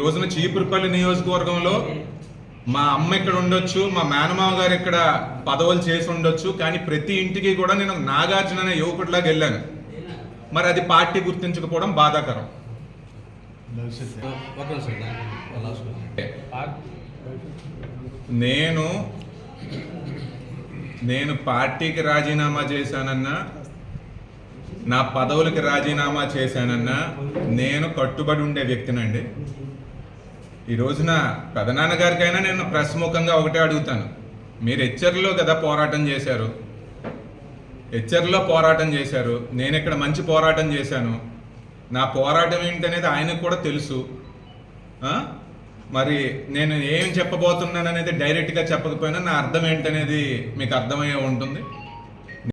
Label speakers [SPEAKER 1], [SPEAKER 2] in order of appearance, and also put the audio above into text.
[SPEAKER 1] తాడేపల్లి నియోజకవర్గంలో మా అమ్మ ఇక్కడ ఉండొచ్చు మా మేనమామ గారు ఇక్కడ పదవులు చేసి ఉండొచ్చు కానీ ప్రతి ఇంటికి కూడా నేను నాగార్జున అనే యువకుడిలాగా వెళ్ళాను. మరి అది పార్టీ గుర్తించకపోవడం బాధాకరం. నేను నేను పార్టీకి రాజీనామా చేశానన్నా నా పదవులకి రాజీనామా చేశానన్నా నేను కట్టుబడి ఉండే వ్యక్తినండి. ఈ రోజున పెదనాన్న గారికైనా నేను ప్రెస్ ముఖంగా ఒకటే అడుగుతాను. మీరు హెచ్చర్లో కదా పోరాటం చేశారు? హెచ్చర్లో పోరాటం చేశారు. నేను ఇక్కడ మంచి పోరాటం చేశాను. నా పోరాటం ఏంటనేది ఆయనకు కూడా తెలుసు. మరి నేను ఏం చెప్పబోతున్నాను అనేది డైరెక్ట్గా చెప్పకపోయినా నా అర్థం ఏంటనేది మీకు అర్థమయ్యే ఉంటుంది.